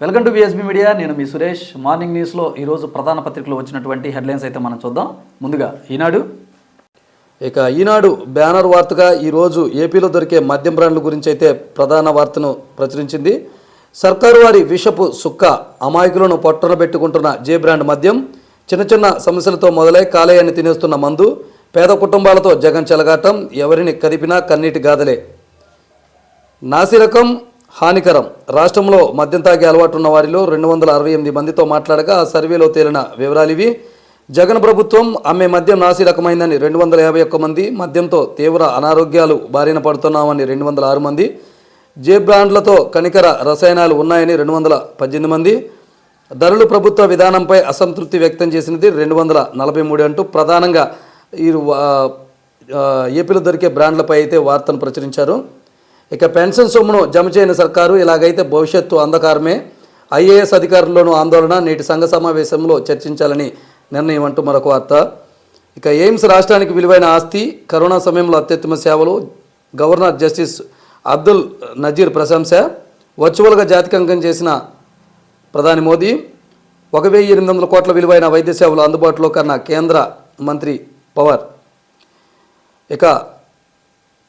Welcome to బిఎస్బీ media నేను మీ Suresh. Morning న్యూస్లో ఈరోజు ప్రధాన పత్రికలో వచ్చినటువంటి హెడ్లైన్స్ అయితే మనం చూద్దాం. ముందుగా ఈనాడు. ఇక ఈనాడు బ్యానర్ వార్తగా ఈరోజు ఏపీలో దొరికే మద్యం బ్రాండ్ల గురించి అయితే ప్రధాన వార్తను ప్రచురించింది. సర్కారు వారి విషపు సుక్క అమాయకులను పొట్టన పెట్టుకుంటున్న జే బ్రాండ్ మద్యం చిన్న చిన్న సమస్యలతో మొదలై కాలేయాన్ని తినేస్తున్న మందు పేద కుటుంబాలతో జగన్ చెలగాటం ఎవరిని కదిపినా కన్నీటి గాథలే నాసిరకం హానికరం. రాష్ట్రంలో మద్యం తాగే అలవాటు ఉన్న వారిలో రెండు వందల అరవై ఎనిమిది మందితో మాట్లాడగా ఆ సర్వేలో తేలిన వివరాలు ఇవి. జగన్ ప్రభుత్వం అమ్మే మద్యం నాసి రకమైందని రెండు వందల యాభై ఒక్క మంది మద్యంతో తీవ్ర అనారోగ్యాలు బారిన పడుతున్నామని రెండు వందల ఆరు మంది. జే బ్రాండ్లతో కనికర రసాయనాలు ఉన్నాయని రెండు వందల పద్దెనిమిది మంది. ధరలు ప్రభుత్వ విధానంపై అసంతృప్తి వ్యక్తం చేసినది రెండు వందల నలభై మూడు అంటూ ప్రధానంగా ఈ ఏపీలో దొరికే బ్రాండ్లపై అయితే వార్తను ప్రచురించారు. ఇక పెన్షన్ సొమ్మును జమ చేయని సర్కారు ఇలాగైతే భవిష్యత్తు అంధకారమే. ఐఏఎస్ అధికారుల్లోనూ ఆందోళన నేటి సంఘ సమావేశంలో చర్చించాలని నిర్ణయం అంటూ మరొక వార్త. ఇక ఎయిమ్స్ రాష్ట్రానికి విలువైన ఆస్తి కరోనా సమయంలో అత్యుత్తమ సేవలు గవర్నర్ జస్టిస్ అబ్దుల్ నజీర్ ప్రశంస వర్చువల్గా జాతికంకం చేసిన ప్రధాని మోదీ ఒక వెయ్యి ఎనిమిది వందల కోట్ల విలువైన వైద్య సేవలు అందుబాటులో కన్న కేంద్ర మంత్రి పవర్. ఇక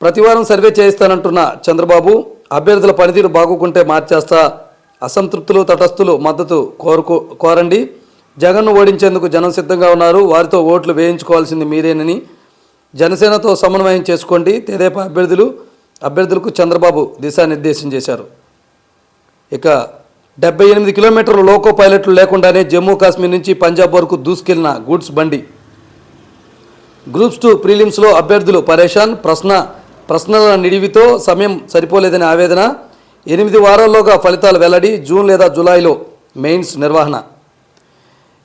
ప్రతివారం సర్వే చేయిస్తానంటున్న చంద్రబాబు అభ్యర్థుల పనితీరు బాగుకుంటే మార్చేస్తా అసంతృప్తులు తటస్థులు మద్దతు కోరుకో కోరండి. జగన్ను ఓడించేందుకు జనం సిద్ధంగా ఉన్నారు. వారితో ఓట్లు వేయించుకోవాల్సింది మీరేనని జనసేనతో సమన్వయం చేసుకోండి. తెదేపా అభ్యర్థులు అభ్యర్థులకు చంద్రబాబు దిశానిర్దేశం చేశారు. ఇక డెబ్బై ఎనిమిది కిలోమీటర్ల లోకో పైలట్లు లేకుండానే జమ్మూ కాశ్మీర్ నుంచి పంజాబ్ వరకు దూసుకెళ్ళిన గూడ్స్ బండి. గ్రూప్స్ టూ ప్రీలిమ్స్లో అభ్యర్థులు పరేషాన్ ప్రశ్న ప్రశ్నల నిడివితో సమయం సరిపోలేదని ఆవేదన ఎనిమిది వారాల్లోగా ఫలితాలు వెల్లడి జూన్ లేదా జూలైలో మెయిన్స్ నిర్వహణ.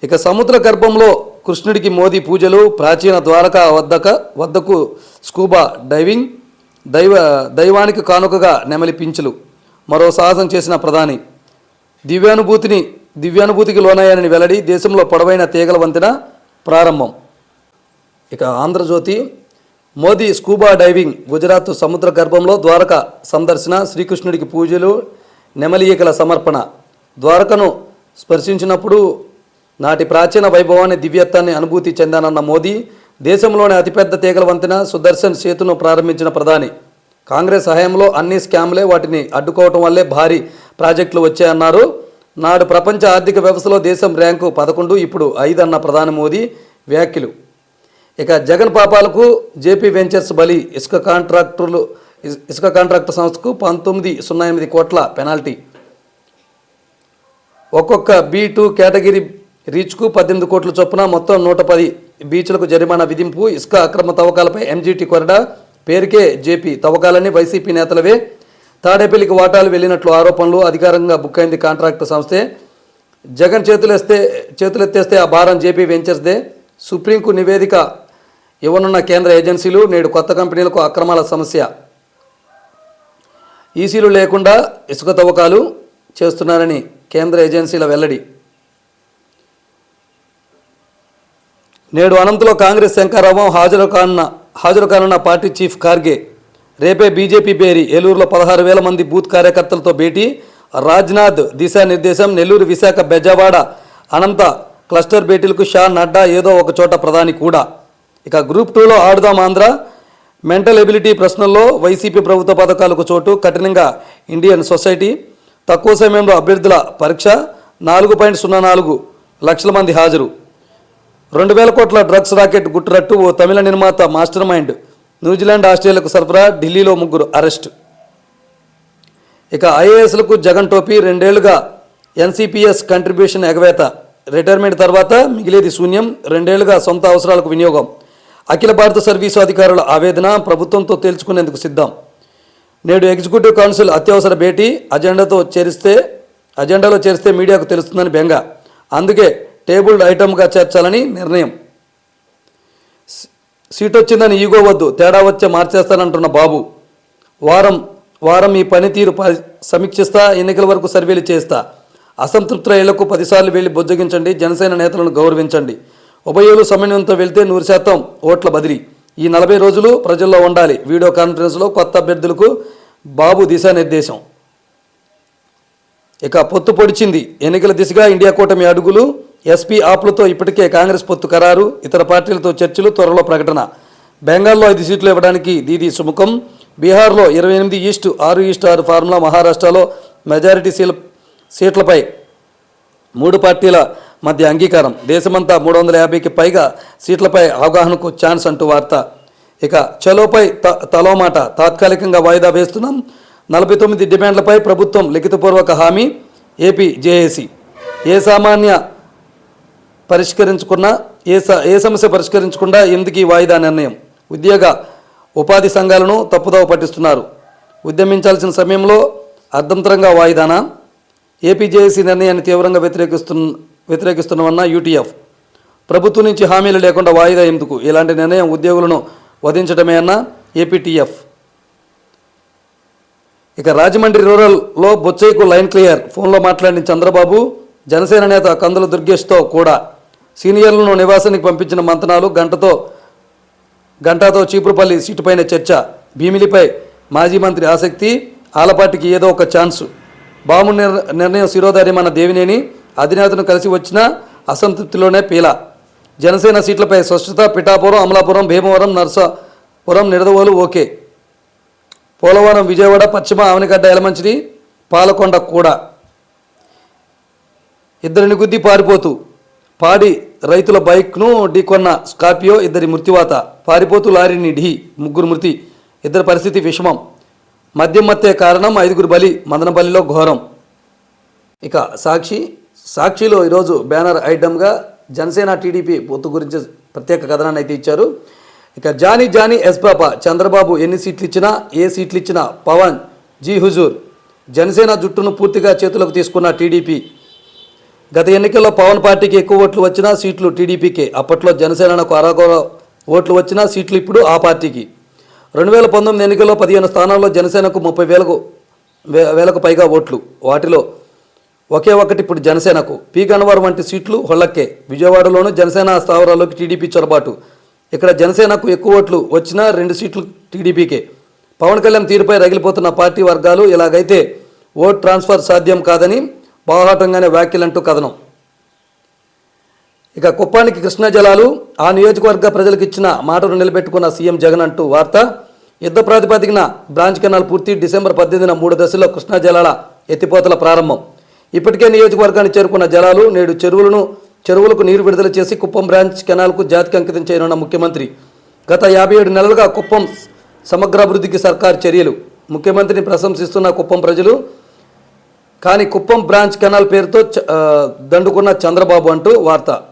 ఇక సముద్ర గర్భంలో కృష్ణుడికి మోదీ పూజలు ప్రాచీన ద్వారకా వద్దక వద్దకు స్కూబా డైవింగ్ దైవ దైవానికి కానుకగా నెమలి పింఛలు. మరో సాహసం చేసిన ప్రధాని. దివ్యానుభూతిని దివ్యానుభూతికి లోనయ్యానని వెల్లడి దేశంలో పొడవైన తీగల వంతెన ప్రారంభం. ఇక ఆంధ్రజ్యోతి మోదీ స్కూబా డైవింగ్ గుజరాత్ సముద్ర గర్భంలో ద్వారక సందర్శన శ్రీకృష్ణుడికి పూజలు నెమలియకల సమర్పణ. ద్వారకను స్పర్శించినప్పుడు నాటి ప్రాచీన వైభవాన్ని దివ్యత్వాన్ని అనుభూతి చెందానన్న మోదీ దేశంలోని అతిపెద్ద తీగల వంతెన సుదర్శన్ సేతును ప్రారంభించిన ప్రధాని. కాంగ్రెస్ హయాంలో అన్ని స్కామ్లే వాటిని అడ్డుకోవటం వల్లే భారీ ప్రాజెక్టులు వచ్చాయన్నారు. నాడు ప్రపంచ ఆర్థిక వ్యవస్థలో దేశం ర్యాంకు పదకొండు ఇప్పుడు ఐదు అన్న ప్రధాని మోదీ వ్యాఖ్యలు. ఇక జగన్ పాపాలకు జేపీ వెంచర్స్ బలి ఇసుక కాంట్రాక్టర్లు ఇసుక కాంట్రాక్టర్ సంస్థకు పంతొమ్మిది సున్నా ఎనిమిది కోట్ల పెనాల్టీ. ఒక్కొక్క బీ టూ కేటగిరీ రీచ్కు పద్దెనిమిది కోట్ల చొప్పున మొత్తం నూట పది బీచ్లకు జరిమానా విధింపు ఇసుక అక్రమ తవ్వకాలపై ఎంజీటీ కొరడా పేరుకే జేపీ తవ్వకాలని వైసీపీ నేతలవే తాడేపల్లికి వాటాలు వెళ్ళినట్లు ఆరోపణలు అధికారంగా బుక్ అయింది కాంట్రాక్టు సంస్థే. జగన్ చేతులేస్తే చేతులెత్తేస్తే ఆ భారం జేపీ వెంచర్స్దే. సుప్రీంకు నివేదిక ఇవ్వనున్న కేంద్ర ఏజెన్సీలు నేడు కొత్త కంపెనీలకు అక్రమాల సమస్య. ఈసీలు లేకుండా ఇసుక తవ్వకాలు చేస్తున్నారని కేంద్ర ఏజెన్సీల వెల్లడి. నేడు అనంతలో కాంగ్రెస్ శంకారావం హాజరు కానున్న హాజరు కానున్న పార్టీ చీఫ్ ఖార్గే. రేపే బీజేపీ పేరి ఏలూరులో పదహారు వేల మంది బూత్ కార్యకర్తలతో భేటీ. రాజ్నాథ్ దిశానిర్దేశం నెల్లూరు విశాఖ బెజవాడ అనంత క్లస్టర్ భేటీలకు షా నడ్డా ఏదో ఒక చోట ప్రధాని కూడా. ఇక గ్రూప్ టూలో ఆడుదాం ఆంధ్ర. మెంటల్ ఎబిలిటీ ప్రశ్నల్లో వైసీపీ ప్రభుత్వ పథకాలకు చోటు కఠినంగా ఇండియన్ సొసైటీ తక్కువ సమయంలో అభ్యర్థుల పరీక్ష నాలుగు పాయింట్ సున్నా నాలుగు లక్షల మంది హాజరు. రెండు వేల కోట్ల డ్రగ్స్ రాకెట్ గుట్టురట్టు ఓ తమిళ నిర్మాత మాస్టర్ మైండ్. న్యూజిలాండ్ ఆస్ట్రేలియాకు సరఫరా ఢిల్లీలో ముగ్గురు అరెస్ట్. ఇక ఐఏఎస్లకు జగన్ టోపీ రెండేళ్ళుగా ఎన్సిపిఎస్ కంట్రిబ్యూషన్ ఎగవేత. రిటైర్మెంట్ తర్వాత మిగిలేది శూన్యం రెండేళ్ళుగా సొంత అవసరాలకు వినియోగం. అఖిల భారత సర్వీసు అధికారుల ఆవేదన ప్రభుత్వంతో తేల్చుకునేందుకు సిద్ధం. నేడు ఎగ్జిక్యూటివ్ కౌన్సిల్ అత్యవసర భేటీ అజెండాతో చేరిస్తే అజెండాలో చేరిస్తే మీడియాకు తెలుస్తుందని బెంగ. అందుకే టేబుల్డ్ ఐటమ్గా చేర్చాలని నిర్ణయం. సీట్ వచ్చిందని ఈగో వద్దు తేడా వచ్చే మార్చేస్తానంటున్న బాబు. వారం వారం ఈ పనితీరు సమీక్షిస్తా ఎన్నికల వరకు సర్వేలు చేస్తా అసంతృప్త ఇళ్ళకు పదిసార్లు వెళ్ళి బుజ్జగించండి జనసేన నేతలను గౌరవించండి. ఉభయోలు సమన్వయంతో వెళ్తే నూరు శాతం ఓట్ల బదిలీ. ఈ నలభై రోజులు ప్రజల్లో ఉండాలి. వీడియో కాన్ఫరెన్స్లో కొత్త అభ్యర్థులకు బాబు దిశానిర్దేశం. ఇక పొత్తు పొడిచింది. ఎన్నికల దిశగా ఇండియా కూటమి అడుగులు ఎస్పీ ఆప్లతో ఇప్పటికే కాంగ్రెస్ పొత్తు ఖరారు. ఇతర పార్టీలతో చర్చలు త్వరలో ప్రకటన. బెంగాల్లో ఐదు సీట్లు ఇవ్వడానికి దీది సుముఖం. బీహార్లో ఇరవై ఎనిమిది ఈస్టు ఆరు ఈస్టు ఆరు ఫార్ములా మహారాష్ట్రలో మెజారిటీ సీల్ సీట్లపై మూడు పార్టీల మధ్య అంగీకారం. దేశమంతా మూడు వందల యాభైకి పైగా సీట్లపై అవగాహనకు ఛాన్స్ అంటూ వార్త. ఇక చలోపై త తలో మాట తాత్కాలికంగా వాయిదా వేస్తున్నాం. నలభై తొమ్మిది డిమాండ్లపై ప్రభుత్వం లిఖితపూర్వక హామీ. AP JAC. ఏ సామాన్య పరిష్కరించుకున్న ఏ స ఏ సమస్య పరిష్కరించకుండా ఎందుకు ఈ వాయిదా నిర్ణయం. ఉద్యోగ ఉపాధి సంఘాలను తప్పుదోవ పట్టిస్తున్నారు. ఉద్యమించాల్సిన సమయంలో అర్ధంతరంగా వాయిదానా? ఏపీజేఏసీ నిర్ణయాన్ని తీవ్రంగా వ్యతిరేకిస్తున్న వ్యతిరేకిస్తున్నామన్న యూటీఎఫ్. ప్రభుత్వం నుంచి హామీలు లేకుండా వాయిదా ఎందుకు? ఇలాంటి నిర్ణయం ఉద్యోగులను వధించడమే అన్న ఏపీటీఎఫ్. ఇక రాజమండ్రి రూరల్లో బొచ్చయ్యకు లైన్ క్లియర్. ఫోన్లో మాట్లాడిన చంద్రబాబు జనసేన నేత కందుల దుర్గేష్తో కూడా సీనియర్లను నివాసానికి పంపించిన మంతనాలు గంటతో గంటాతో చీపురుపల్లి సీటుపైన చర్చ. భీమిలిపై మాజీ మంత్రి ఆసక్తి ఆలపాటికి ఏదో ఒక ఛాన్సు. బాము నిర్ నిర్ణయం శిరోధార్యమన్న దేవినేని అధినేతను కలిసి వచ్చిన అసంతృప్తిలోనే పీల. జనసేన సీట్లపై స్పష్టత పిఠాపురం అమలాపురం భీమవరం నర్సాపురం నిడదవోలు ఓకే. పోలవరం విజయవాడ పశ్చిమ ఆవనిగడ్డ ఎలమంచిని పాలకొండ కూడా. ఇద్దరిని గుద్ది పారిపోతూ పాడి రైతుల బైక్ను ఢీకొన్న స్కార్పియో ఇద్దరి మృత్యువాత. పారిపోతూ లారీని ఢీ ముగ్గురు మృతి ఇద్దరి పరిస్థితి విషమం. మద్యం మత్తే కారణం ఐదుగురు బలి మదనపల్లిలో ఘోరం. ఇక సాక్షి సాక్షిలో ఈరోజు బ్యానర్ ఐటమ్గా జనసేన టీడీపీ పొత్తు గురించి ప్రత్యేక కథనాన్ని అయితే ఇచ్చారు. ఇక జానీ జానీ ఎస్ చంద్రబాబు ఎన్ని సీట్లు ఇచ్చినా ఏ సీట్లు ఇచ్చినా పవన్ జీ హుజూర్ జనసేన జుట్టును పూర్తిగా చేతులకు తీసుకున్న టీడీపీ. గత ఎన్నికల్లో పవన్ పార్టీకి ఎక్కువ ఓట్లు వచ్చినా సీట్లు టీడీపీకే. అప్పట్లో జనసేనకు అరగోర ఓట్లు వచ్చినా సీట్లు ఇప్పుడు ఆ పార్టీకి. రెండు వేల పంతొమ్మిది ఎన్నికల్లో పదిహేను స్థానాల్లో జనసేనకు ముప్పై వేలకు వే- వేలకు పైగా ఓట్లు. వాటిలో ఒకే ఒకటి ఇప్పుడు జనసేనకు. పి గన్నవరం వంటి సీట్లు హొల్లక్కే విజయవాడలోనూ జనసేన స్థావరాల్లోకి టీడీపీ చొరబాటు. ఇక్కడ జనసేనకు ఎక్కువ ఓట్లు వచ్చినా రెండు సీట్లు టీడీపీకే. పవన్ కళ్యాణ్ తీరుపై రగిలిపోతున్న పార్టీ వర్గాలు ఇలాగైతే ఓట్ ట్రాన్స్ఫర్ సాధ్యం కాదని బాహాటంగానే వ్యాఖ్యలంటూ కథనం. ఇక కుప్పానికి కృష్ణా జలాలు ఆ నియోజకవర్గ ప్రజలకు ఇచ్చిన మాటను నిలబెట్టుకున్న సీఎం జగన్ అంటూ వార్త. యుద్ధ ప్రాతిపదికన బ్రాంచ్ కెనాల్ పూర్తి డిసెంబర్ పద్దెనిమిదిన మూడు దశల్లో కృష్ణా జలాల ఎత్తిపోతల ప్రారంభం. ఇప్పటికే నియోజకవర్గాన్ని చేరుకున్న జలాలు నేడు చెరువులను చెరువులకు నీరు విడుదల చేసి కుప్పం బ్రాంచ్ కెనాల్కు జాతికి అంకితం చేయనున్న ముఖ్యమంత్రి. గత యాభై ఏడు నెలలుగా కుప్పం సమగ్రాభివృద్ధికి సర్కార్ చర్యలు. ముఖ్యమంత్రిని ప్రశంసిస్తున్న కుప్పం ప్రజలు కానీ కుప్పం బ్రాంచ్ కెనాల్ పేరుతో చ- దండుకున్న చంద్రబాబు అంటూ వార్త.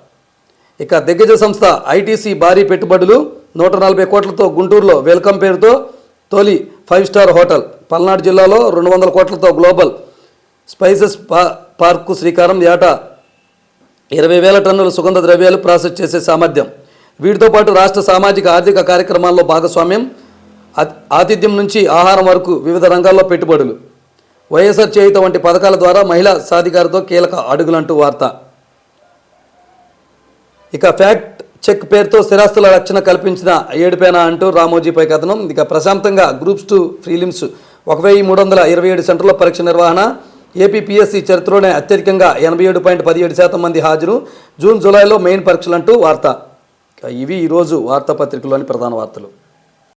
ఇక దిగ్గజ సంస్థ ఐటీసీ భారీ పెట్టుబడులు నూట నలభై కోట్లతో గుంటూరులో వెల్కమ్ పేరుతో తొలి ఫైవ్ స్టార్ హోటల్. పల్నాడు జిల్లాలో రెండు వందల కోట్లతో గ్లోబల్. స్పైసెస్ పా పార్కు శ్రీకారం ఏటా ఇరవై వేల టన్నుల సుగంధ ద్రవ్యాలు ప్రాసెస్ చేసే సామర్థ్యం. వీటితో పాటు రాష్ట్ర సామాజిక ఆర్థిక కార్యక్రమాల్లో భాగస్వామ్యం ఆతిథ్యం నుంచి ఆహారం వరకు వివిధ రంగాల్లో పెట్టుబడులు. వైఎస్ఆర్ చేయుత వంటి పథకాల ద్వారా మహిళా సాధికారతో కీలక అడుగులంటూ వార్త. ఇక ఫ్యాక్ట్ చెక్ పేరుతో స్థిరాస్తుల రక్షణ కల్పించిన ఏడుపేన అంటూ రామోజీపై కథనం. ఇక ప్రశాంతంగా గ్రూప్స్ టూ ఫ్రీలిమ్స్ ఒక వెయ్యి మూడు వందల ఇరవై ఏడు సెంటర్ల పరీక్ష నిర్వహణ. ఏపీపీఎస్సీ చరిత్రలోనే అత్యధికంగా ఎనభై ఏడు పాయింట్ పదిహేడు శాతం మంది హాజరు. జూన్ జూలైలో మెయిన్ పరీక్షలంటూ వార్త. ఇవి ఈరోజు వార్తాపత్రికలోని ప్రధాన వార్తలు.